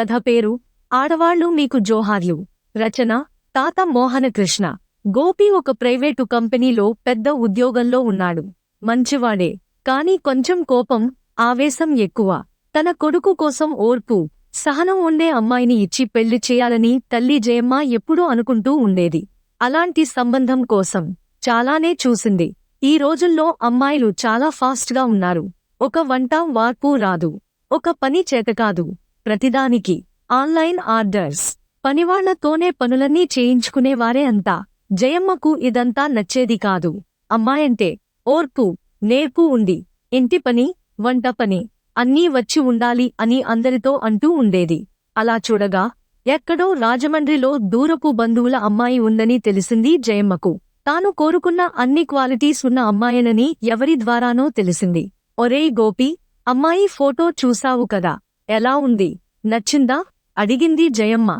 కథ పేరు ఆడవాళ్ళు మీకు జోహార్లు. రచన తాత మోహనకృష్ణ. గోపి ఒక ప్రైవేటు కంపెనీలో పెద్ద ఉద్యోగంలో ఉన్నాడు. మంచివాడే కాని కొంచెం కోపం ఆవేశం ఎక్కువ. తన కొడుకు కోసం ఓర్పు సహనం ఉండే అమ్మాయిని ఇచ్చి పెళ్ళి చేయాలని తల్లి జయమ్మ ఎప్పుడూ అనుకుంటూ ఉండేది. అలాంటి సంబంధం కోసం చాలానే చూసింది. ఈ రోజుల్లో అమ్మాయిలు చాలా ఫాస్ట్గా ఉన్నారు. ఒక వంట వార్పు రాదు. ఒక పని చేతకాదు ప్రతిదానికి ఆన్లైన్ ఆర్డర్స్. పనివాళ్ళతోనే పనులన్నీ చేయించుకునేవారే అంతా. జయమ్మకు ఇదంతా నచ్చేది కాదు. అమ్మాయంటే ఓర్పు నేర్పు ఉంది. ఇంటి పని వంట పని అన్నీ వచ్చి ఉండాలి అని అందరితో అంటూ ఉండేది. అలా చూడగా ఎక్కడో రాజమండ్రిలో దూరపు బంధువుల అమ్మాయి ఉందని తెలిసింది జయమ్మకు. తాను కోరుకున్న అన్ని క్వాలిటీస్ ఉన్న అమ్మాయనని ఎవరి ద్వారానో తెలిసింది. ఒరేయ్ గోపి అమ్మాయి ఫోటో చూసావు కదా. ఎలా ఉంది? నచ్చిందా? అడిగింది జయమ్మ.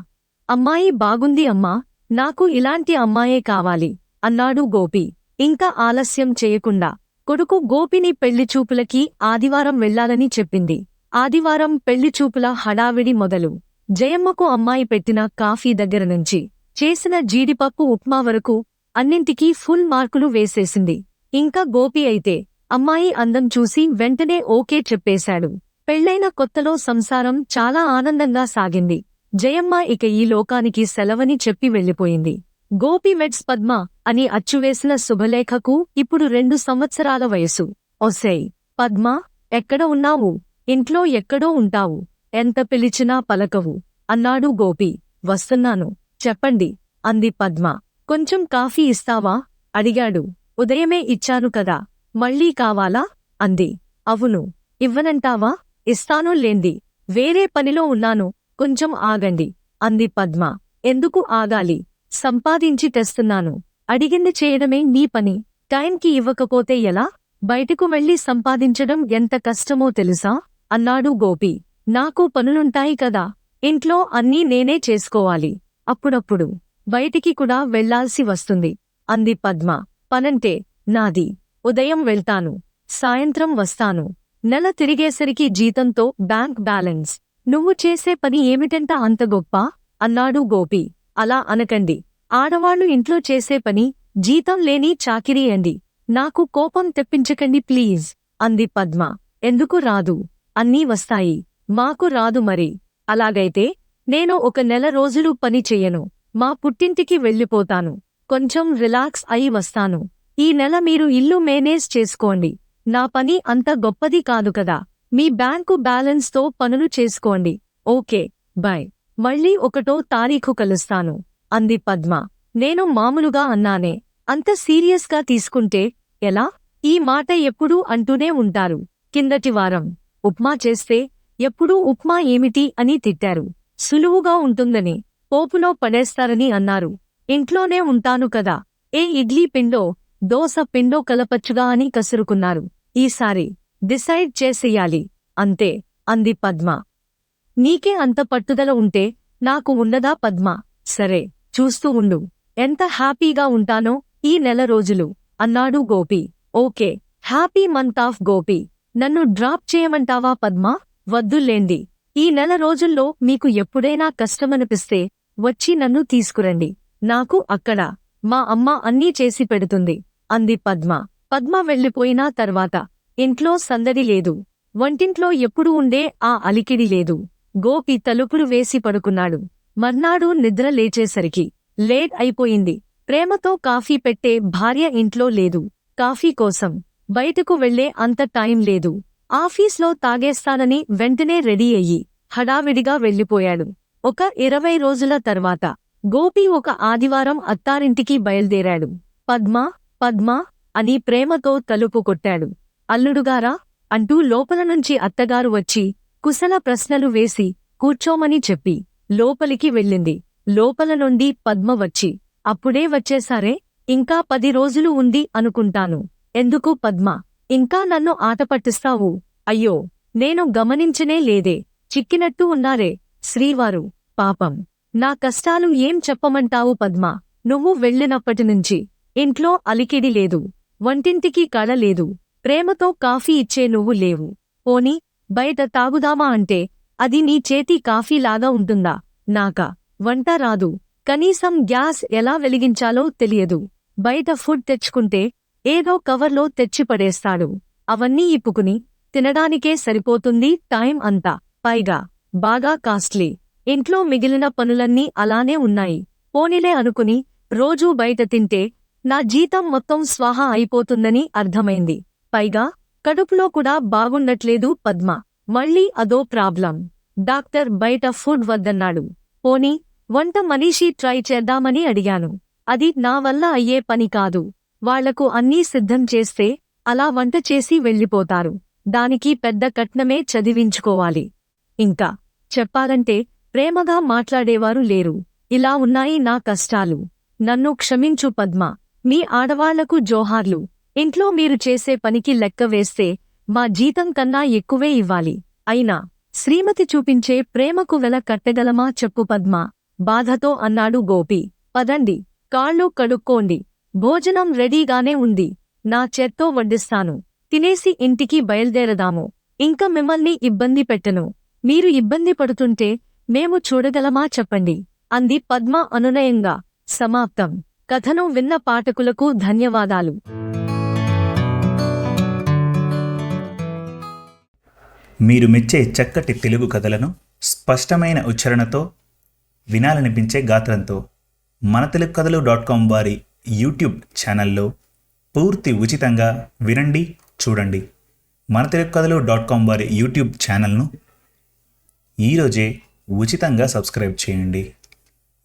అమ్మాయి బాగుంది అమ్మా నాకు ఇలాంటి అమ్మాయే కావాలి అన్నాడు గోపి. ఇంకా ఆలస్యం చేయకుండా కొడుకు గోపిని పెళ్ళిచూపులకి ఆదివారం వెళ్ళాలని చెప్పింది. ఆదివారం పెళ్ళిచూపుల హడావిడి మొదలు. జయమ్మకు అమ్మాయి పెట్టిన కాఫీ దగ్గర నుంచి చేసిన జీడిపప్పు ఉప్మా వరకు అన్నింటికీ ఫుల్ మార్కులు వేసేసింది. ఇంకా గోపి అయితే అమ్మాయి అందం చూసి వెంటనే ఓకే చెప్పేశాడు. పెళ్ళైన కొత్తలో సంసారం చాలా ఆనందంగా సాగింది. జయమ్మ ఇక ఈ లోకానికి సెలవని చెప్పి వెళ్ళిపోయింది. గోపి మెట్స్ పద్మ అని అచ్చువేసిన శుభలేఖకు ఇప్పుడు రెండు సంవత్సరాల వయసు. ఒసేయ్ పద్మ ఎక్కడ ఉన్నావు? ఇంట్లో ఎక్కడో ఉంటావు. ఎంత పిలిచినా పలకవు. అన్నాడు గోపి. వస్తున్నాను. చెప్పండి అంది పద్మ. కొంచెం కాఫీ ఇస్తావా? అడిగాడు. ఉదయమే ఇచ్చాను కదా. మళ్ళీ కావాలా? అంది. అవును. ఇవ్వనంటావా? ఇస్తాను లేండి వేరే పనిలో ఉన్నాను. కొంచెం ఆగండి. అంది పద్మ. ఎందుకు ఆగాలి? సంపాదించి తెస్తున్నాను. అడిగింది చేయడమే నీ పని. టైంకి ఇవ్వకపోతే ఎలా? బయటకు వెళ్ళి సంపాదించడం ఎంత కష్టమో తెలుసా? అన్నాడు గోపి. నాకు పనులుంటాయి కదా. ఇంట్లో అన్నీ నేనే చేసుకోవాలి. అప్పుడప్పుడు బయటికి కూడా వెళ్ళాల్సి వస్తుంది. అంది పద్మ. పనంటే నాది. ఉదయం వెళ్తాను. సాయంత్రం వస్తాను. నెల తిరిగేసరికి జీతంతో బ్యాంక్ బ్యాలెన్స్. నువ్వు చేసే పని ఏమిటంట అంత గొప్ప? అన్నాడు గోపి. అలా అనకండి. ఆడవాళ్ళు ఇంట్లో చేసే పని జీతం లేని చాకిరీ అండి. నాకు కోపం తెప్పించకండి ప్లీజ్ అంది పద్మ. ఎందుకు రాదు? అన్నీ వస్తాయి. మాకు రాదు మరి. అలాగైతే నేను ఒక నెల రోజులు పని చెయ్యను మా పుట్టింటికి వెళ్ళిపోతాను. కొంచెం రిలాక్స్ అయి వస్తాను. ఈ నెల మీరు ఇల్లు మేనేజ్ చేసుకోండి. నా పని అంత గొప్పది కాదు కదా. మీ బ్యాంకు బ్యాలెన్స్తో పనులు చేసుకోండి. ఓకే బాయ్ మళ్ళీ ఒకటో తారీఖు కలుస్తాను. అంది పద్మ. నేను మామూలుగా అన్నానే. అంత సీరియస్గా తీసుకుంటే ఎలా? ఈ మాట ఎప్పుడూ అంటూనే ఉంటారు. కిందటి వారం. ఉప్మా చేస్తే ఎప్పుడూ ఉప్మా ఏమిటి అని తిట్టారు. సులువుగా ఉంటుందని పోపులో పడేస్తారని అన్నారు. ఇంట్లోనే ఉంటాను కదా. ఏ ఇడ్లీ పిండో దోశ పిండో కలపచ్చుగా అని కసురుకున్నారు. ఈసారి డిసైడ్ చేసెయ్యాలి అంతే అంది పద్మ. నీకే అంత పట్టుదల ఉంటే నాకు ఉన్నదా పద్మ? సరే చూస్తూ ఉండు. ఎంత హ్యాపీగా ఉంటానో ఈ నెల రోజులు. అన్నాడు Gopi. Okay happy month of Gopi. నన్ను డ్రాప్ చేయమంటావా పద్మ? వద్దులేండి. ఈ నెల రోజుల్లో మీకు ఎప్పుడైనా కష్టమనిపిస్తే వచ్చి నన్ను తీసుకురండి. నాకు అక్కడ మా అమ్మ అన్నీ చేసి పెడుతుంది అంది పద్మ. పద్మ వెళ్ళిపోయినా తర్వాత ఇంట్లో సందడి లేదు. వంటింట్లో ఎప్పుడు ఉండే ఆ అలికిడి లేదు. గోపి తలుపులు వేసి పడుకున్నాడు. మర్నాడు నిద్ర లేచేసరికి లేట్ అయిపోయింది. ప్రేమతో కాఫీ పెట్టే భార్య ఇంట్లో లేదు. కాఫీ కోసం బయటకు వెళ్ళే అంత టైం లేదు. ఆఫీస్లో తాగేస్తానని వెంటనే రెడీ అయ్యి హడావిడిగా వెళ్ళిపోయాడు. ఒక ఇరవై రోజుల తర్వాత గోపి ఒక ఆదివారం అత్తారింటికి బయల్దేరాడు. పద్మ పద్మ అని ప్రేమతో తలుపు కొట్టాడు. అల్లుడుగారా? అంటూ లోపల నుంచి అత్తగారు వచ్చి కుశల ప్రశ్నలు వేసి కూర్చోమని చెప్పి లోపలికి వెళ్ళింది. లోపల నుండి పద్మ వచ్చి అప్పుడే వచ్చేసారే ఇంకా పది రోజులు ఉంది అనుకుంటాను. ఎందుకు పద్మ? ఇంకా నన్ను ఆటపట్టిస్తావు అయ్యో నేను గమనించనే లేదే. చిక్కినట్టు ఉన్నారే శ్రీవారు. పాపం. నా కష్టాలు ఏం చెప్పమంటావు పద్మ? నువ్వు వెళ్ళినప్పటినుంచి ఇంట్లో అలికిడి లేదు. వంటింటికి కళ లేదు. ప్రేమతో కాఫీ ఇచ్చే నువ్వు లేవు. పోని బయట తాగుదామా అంటే అది నీ చేతి కాఫీలాగా ఉంటుందా? నాకా? వంట రాదు. కనీసం గ్యాస్ ఎలా వెలిగించాలో తెలియదు. బయట ఫుడ్ తెచ్చుకుంటే ఏదో కవర్లో తెచ్చి పడేస్తాడు. అవన్నీ ఇప్పుకుని తినడానికే సరిపోతుంది టైం అంతా. పైగా బాగా కాస్ట్లీ. ఇంట్లో మిగిలిన పనులన్నీ అలానే ఉన్నాయి. పోనీలే అనుకుని రోజూ బయట తింటే నా జీతం మొత్తం స్వాహా అయిపోతుందని అర్థమైంది. పైగా కడుపులో కూడా బాగుండట్లేదు పద్మ. మళ్ళీ అదో ప్రాబ్లం. డాక్టర్ బయట ఫుడ్ వద్దన్నాడు. పోనీ వంట మనీషి ట్రై చేద్దామని అడిగాను. అది నా వల్ల అయ్యే పని కాదు. వాళ్ళకు అన్నీ సిద్ధం చేస్తే అలా వంట చేసి వెళ్ళిపోతారు. దానికి పెద్ద కట్నమే చదివించుకోవాలి. ఇంకా చెప్పాలంటే ప్రేమగా మాట్లాడేవారు లేరు. ఇలా ఉన్నాయి నా కష్టాలు. నన్ను క్షమించు పద్మ. మీ ఆడవాళ్ళకు జోహార్లు. ఇంట్లో మీరు చేసే పనికి లెక్క వేస్తే మా జీతం కన్నా ఎక్కువే ఇవ్వాలి. అయినా శ్రీమతి చూపించే ప్రేమకు వెల కట్టగలమా చెప్పు పద్మ. బాధతో అన్నాడు గోపి. పదండి కాళ్ళు కడుక్కోండి. భోజనం రెడీగానే ఉంది. నా చేత్తో వడ్డిస్తాను. తినేసి ఇంటికి బయల్దేరదాము. ఇంక మిమ్మల్ని ఇబ్బంది పెట్టను. మీరు ఇబ్బంది పడుతుంటే మేము చూడగలమా చెప్పండి. అంది పద్మ అనునయంగా. సమాప్తం. కథను విన్న పాఠకులకు ధన్యవాదాలు. మీరు మెచ్చే చక్కటి తెలుగు కథలను స్పష్టమైన ఉచ్చారణతో వినాలనిపించే గాత్రంతో మన తెలుగు కథలు డాట్ కామ్ వారి యూట్యూబ్ ఛానల్లో పూర్తి ఉచితంగా వినండి చూడండి. మన తెలుగు కథలు డాట్ కామ్ వారి యూట్యూబ్ ఛానల్ను ఈరోజే ఉచితంగా సబ్స్క్రైబ్ చేయండి.